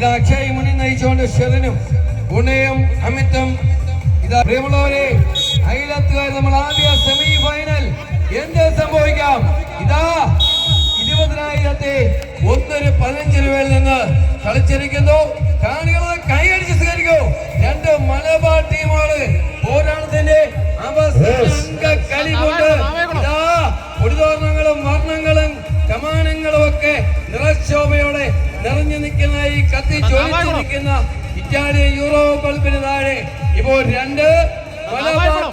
ഇതാ അക്ഷയ് മുന്നിൽ നയിച്ചുകൊണ്ട് ഷെറിനും ഗുണയും അമിത്തും ഇതാ പ്രിയമുള്ളവരെ അയലത്തുകാർ നമ്മൾ ആദ്യ സെമി ഫൈനൽ എന്ത് സംഭവിക്കാം? ഇതാ ഇരുപതിനായിരത്തി ഒന്നൊരു പതിനഞ്ച് രൂപയിൽ നിന്ന് കളിച്ചിരിക്കുന്നു. കാണികളെ കൈയടിച്ച് സ്വീകരിക്കൂ. രണ്ട് മലബാർ ടീമുകൾ പോരാട്ടത്തിന്റെ അവസാന കളി കൊണ്ട് ഇതാ ഈ ചോദിച്ചിരിക്കുന്ന ഇറ്റാലിയൻ യൂറോ ബൾബിന് താഴെ ഇപ്പോൾ രണ്ട്.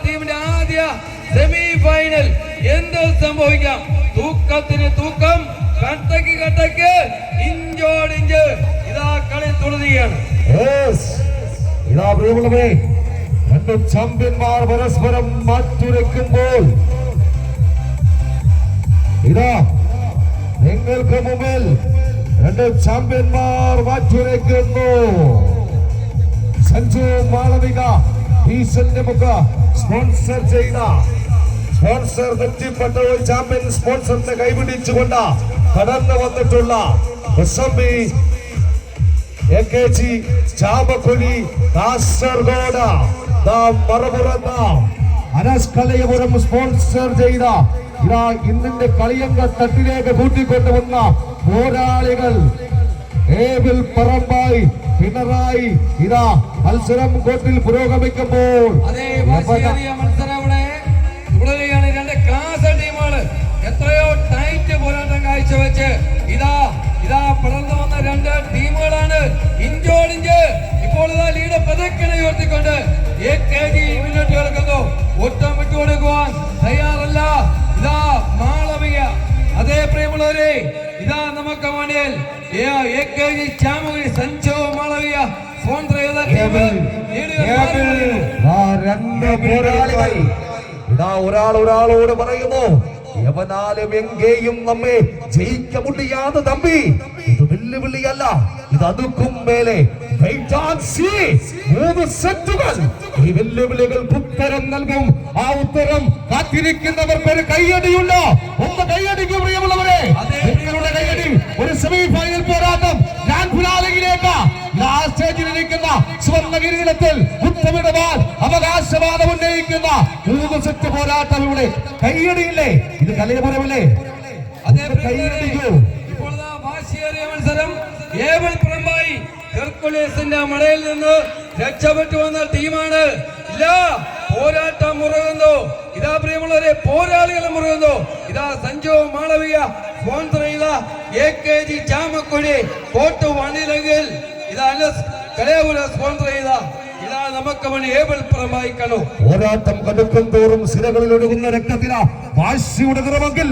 ടീമിന്റെ ആദ്യ സെമി ഫൈനൽ എന്ത് സംഭവിക്കാം? തൂക്കത്തിന് തൂക്കം. കട്ടക്ക് കട്ടക്ക്. ഇഞ്ചോടിഞ്ച് ഇതാ കളി തുടരുകയാണ്. ഇതാ പ്രിയമുള്ളവരെ രണ്ട് ചാമ്പ്യന്മാർ പരസ്പരം മാറ്റുരയ്ക്കുമ്പോൾ ഇതാ നിങ്ങൾക്ക് മുമ്പിൽ രണ്ട് ചാമ്പ്യന്മാർ മാറ്റുരയ്ക്കുന്നു സഞ്ജു മാളവിക ഈശ്വന്റെ മുഖ സ്പോൺസർ ചെയ്ത സ്പോൺസർ തെറ്റിപ്പെട്ട ഒരു ചാമ്പ്യൻ സ്പോൺസറിനെ കൈപിടിച്ചുകൊണ്ട് കടന്നു വന്നിട്ടുള്ള S M K G Chamakkuzhi Kasaragod. ദാ മറപുറന്ന അനസ് കലയപുരം സ്പോൺസർ ചെയ്ത ഇന്നിന്റെ കളിയങ്ക തട്ടിലേക്ക് കൂട്ടിക്കൊണ്ടുവന്ന പോരാളികൾ. ഏബിൽ പറമ്പായി പിണറായി ഇതാ മത്സരം കോട്ടിൽ പുരോഗമിക്കുമ്പോൾ. എത്രയോ ടൈറ്റ് പോരാട്ടം കാഴ്ചവെച്ച് ഇതാ ഇതാ പടർന്നു വന്ന രണ്ട് ടീമുകളാണ് ഇഞ്ചോടിഞ്ച്. ഇപ്പോൾ ലീഡ് പതക്കനെ ഉയർത്തിക്കൊണ്ട് എ കെ ജി മുന്നോട്ട് കിടക്കുന്നു. ഒറ്റം വിട്ടുകൊടുക്കുവാൻ തയ്യാറല്ല. ഇതാ മാളവിക. അതേ പ്രിയമുള്ളവരെ ഇതാ നമുക്ക് ഇതാ ഒരാൾ ഒരാളോട് പറയുന്നു എവനാലും എങ്കേയും നമ്മെ ജയിക്ക മുടിയാതെ തമ്പി. ഇത് വെല്ലുവിളിയല്ല ഇത് അതുക്കും മേലെ. മൂന്ന് സെറ്റുകൾ ഈ വെല്ലുവിളികൾക്ക് ഉത്തരം നൽകും. ആ ഉത്തരം കാത്തിരിക്കുന്നവർക്ക് ഒരു കൈയടിയുണ്ട് ഒന്ന് കൈയടിക്കും പ്രിയമുള്ളവരെ. നിങ്ങളുടെ കൈയടി ഒരു സെമി ഫൈനൽ പോരാട്ടം. ഞാൻ ഫിനാലയിലേക്ക് ലാസ്റ്റ് സ്റ്റേജിൽ ഇരിക്കുന്ന സുവർണ കിരീടത്തിൽ ഉത്തമിടവാൻ അവകാശവാദം ഉന്നയിക്കുന്ന മൂന്ന് സെറ്റ് പോരാട്ടം ഇവിടെ. കൈയടിയില്ലേ ഇത് കലയപരമല്ലേ? അതെ കൈയടിക്കൂ ഇപ്പോൾ വാശിയേറിയ മത്സരം. ഏവൽ പുറമ്പായി ഹെർക്കുലേസിന്റെ മടയിൽ നിന്ന് രക്ഷപ്പെട്ടു വന്ന ടീമാണ്. ഇല്ല പോരാട്ടം മുറുകുന്നു. ഇതാ പ്രിയമുള്ളവരെ പോരാളികൾ മുറുകുന്നു. ഇതാ സഞ്ജു മാളവിക സ്പോൺസർ ചെയ്ത A K G Chamakkuzhi court വണിലെങ്കിൽ ഇതാ കലയപുര സ്പോൺസർ ചെയ്ത ഇതാ നമുക്ക് കടുക്കും തോറും സിരകളിൽ ഒഴുകുന്ന രക്തത്തില വാശിയുടെ നിറമെങ്കിൽ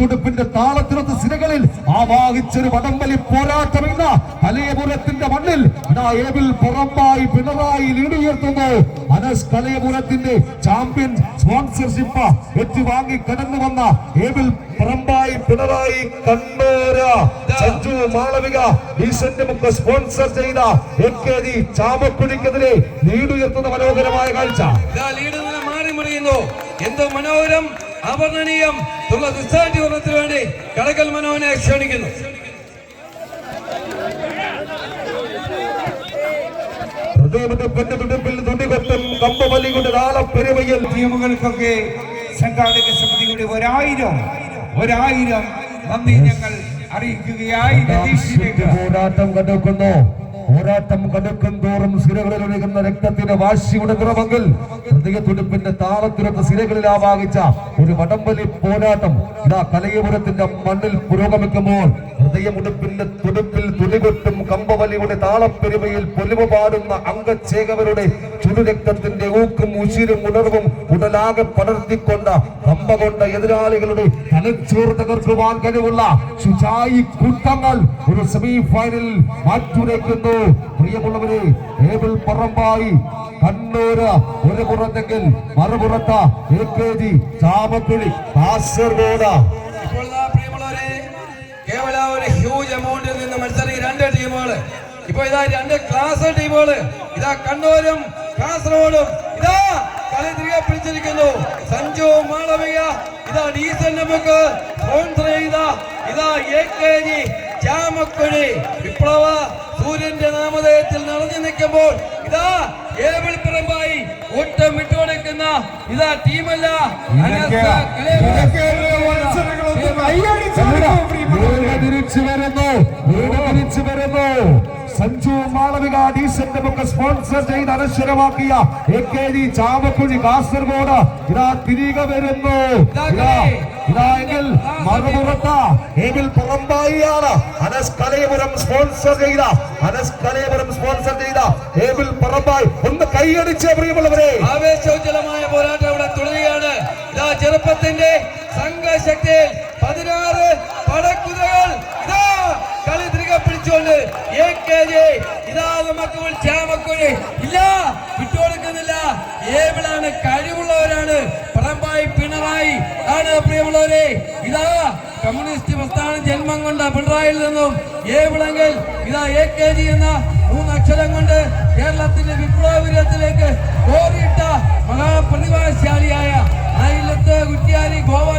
തുടുപ്പിന്റെ താളത്തിനൊത്ത് സിരകളിൽ ആവാഹിച്ചൊരു വടംവലി പോരാട്ടം ഇതാ ഏബിൽ പുറമ്പായി പിണറായി ലീടുയർത്തുന്നു അനസ് കലയപുരത്തിന്റെ ചാമ്പ്യൻ സ്പോൺസർഷിപ്പ് ഏറ്റുവാങ്ങി കടന്നു വന്ന ഏബിൽ പുറമ്പായി പിണറായി കണ്ണൂര. സഞ്ജു മാളവിക ഈശന്റെ മുഖ സ്പോൺസർ ചെയ്ത എ കെ ജി ചാമക്കുടിക്കെതിരെ ലീഡുയർത്തുന്ന മനോഹരമായ കാഴ്ച. നിന്ന് മാറി മറിയുന്നു. എന്ത് മനോഹരം അവർണനീയം തുള്ള വേണ്ടി കടകൽ മനോഹനെ ക്ഷണിക്കുന്നു ഹൃദയമുടുപ്പിന്റെ തുടുപ്പിൽ തുടികൊട്ടും കമ്പവലി കൊണ്ട് നാളപ്പെരുമയിൽ ടീമുകൾക്കൊക്കെ സംഘാടക സമിതിയുടെ ഒരായിരം ഒരായിരം നന്ദി ഞങ്ങൾ അറിയിക്കുകയായി പോരാട്ടം കടുക്കുന്നു. പോരാട്ടം കടുക്കും തോറും സിരകളിൽ ഒഴുകുന്ന രക്തത്തിന്റെ വാശിയുടെ നിറമെങ്കിൽ ഹൃദയ തുടുപ്പിന്റെ താളത്തിനൊത്ത സിരകളിൽ ആവാഹിച്ച ഒരു വടംവലി പോരാട്ടം ഇതാ കലയപുരത്തിന്റെ മണ്ണിൽ പുരോഗമിക്കുമ്പോൾ ഹൃദയമുടുപ്പിന്റെ തുടുപ്പിൽ തുടികൊട്ടും കമ്പവലിയുടെ താളപ്പെരുമയിൽ പൊലിവ് പാടുന്ന അംഗച്ചേകവരുടെ ചുടുരക്തത്തിന്റെ ഊക്കും ഉശിരും ഉണർവും ഉടലാകെ പടർത്തിക്കൊണ്ട കമ്പ കൊണ്ട എതിരാളികളുടെ തലച്ചോർ തകർക്കുവാൻ കഴിവുള്ള ശുചായി കൂട്ടങ്ങൾ ഒരു സെമി ഫൈനലിൽ മാറ്റുരയ്ക്കുന്നു. പ്രിയമുള്ളവരെ ഏബിൾ പറമ്പായി കണ്ണൂര് ഒരു പുറത്തെങ്കിൽ മറുപുറത്ത് A K G Chamakkuzhi Kasaragod. കേവല ഒരു ഹ്യൂജ് എമൗണ്ടിൽ നിന്ന് മത്സരം രണ്ട് ടീമുകൾ ഇപ്പൊ ഇതാ രണ്ട് ക്ലാസ് ടീമുകൾ ഇതാ കണ്ണൂരും കാസർഗോഡും. ഇതാ കളി തിരികെ പിടിച്ചിരിക്കുന്നു. സഞ്ജു മാളവിക ഇതാ ഡീസൽ നമുക്ക് സ്പോൺസർ ചെയ്ത ഇതാ എ കെ ജി ചാമക്കുഴി വിപ്ലവ സൂര്യന്റെ നിൽക്കുമ്പോൾ ഇതാ ഏബിൾ പറമ്പായി ഒട്ടും വിട്ടുകൊടുക്കുന്ന ഇതാ ടീമല്ല ഇതൊക്കെ ഇതൊക്കെ മത്സരങ്ങളൊന്നും കൈയടിച്ചു കൊടുക്കൂ, പ്രിയമുള്ളവരെ. വീട് തിരിച്ചു വരുന്നു. തിരിച്ചു വരുന്നു. Sanju Malavika decent book sponsor ചെയ്ത് അനശ്വരമാക്കിയ A K G Chamakkuzhi Kasaragod. ഇതാ തിരികെ വരുന്നു. ഇതാ ഇതാ എങ്കിൽ മറുപുറത്ത് എങ്കിൽ പുറമ്പായിയാണ് അനസ് സ്പോൺസർ ചെയ്ത. അനസ് സ്പോൺസർ ചെയ്ത ഏബിൾ പറമ്പായി. ഒന്ന് കൈയടിച്ച പ്രിയമുള്ളവരെ. ആവേശോജ്വലമായ പോരാട്ടം ഇവിടെ തുടരുകയാണ്. ഇതാ ചെറുപ്പത്തിന്റെ സംഘശക്തിയിൽ പതിനാറ് കളി പിടിച്ചോണ്ട് എ കെ ജെ ഇതാ നമുക്ക് ചാമക്കോഴി. ഇല്ല വിട്ടുകൊടുക്കുന്നില്ല. ഏബിളാണ് കഴിവുള്ളവരാണ്. പറമ്പായി പിണറായി. ആണ് പ്രിയമുള്ളവരെ ഇതാ കമ്മ്യൂണിസ്റ്റ് പ്രസ്ഥാനം ജന്മം കൊണ്ട പിണറായിൽ നിന്നും ഏവിളെങ്കിൽ ഇതാ എ കെ ജി എന്ന മൂന്നക്ഷരം കൊണ്ട് കേരളത്തിന്റെ വിപ്ലവത്തിലേക്ക് കോറിയിട്ട മഹാപ്രതിഭാശാലിയായ കുറ്റിയാരി ഗോവ